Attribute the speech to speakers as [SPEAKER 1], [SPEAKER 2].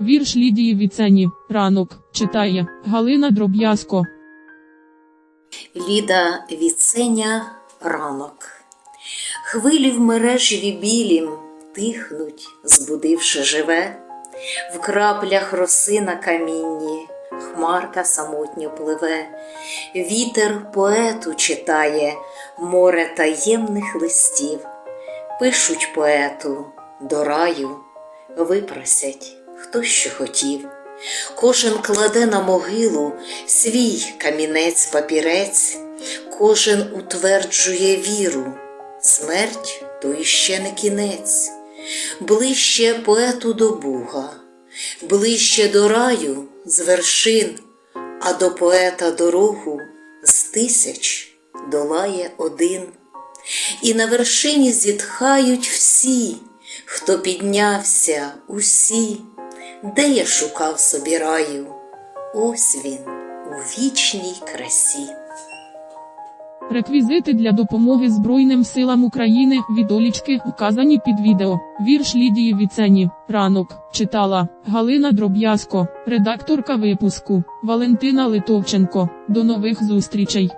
[SPEAKER 1] Вірш Лідії Віцені. Ранок читає Галина Дроб'язко.
[SPEAKER 2] Ліда Віценя ранок. Хвилі в мережеві білім тихнуть, збудивши живе, в краплях роси на камінні, хмарка самотньо пливе, вітер поету читає, море таємних листів, пишуть поету до раю, випросять, хто що хотів. Кожен кладе на могилу свій камінець папірець, кожен утверджує віру, смерть то іще не кінець, ближче поету до Бога, ближче до раю з вершин, а до поета дорогу з тисяч долає один. І на вершині зітхають всі, хто піднявся, усі, де я шукав собі раю, ось він у вічній красі.
[SPEAKER 1] Реквізити для допомоги Збройним силам України відолічки вказані під відео. Вірш Лідії Віцені. Ранок читала Галина Дроб'язко, редакторка випуску Валентина Литовченко. До нових зустрічей.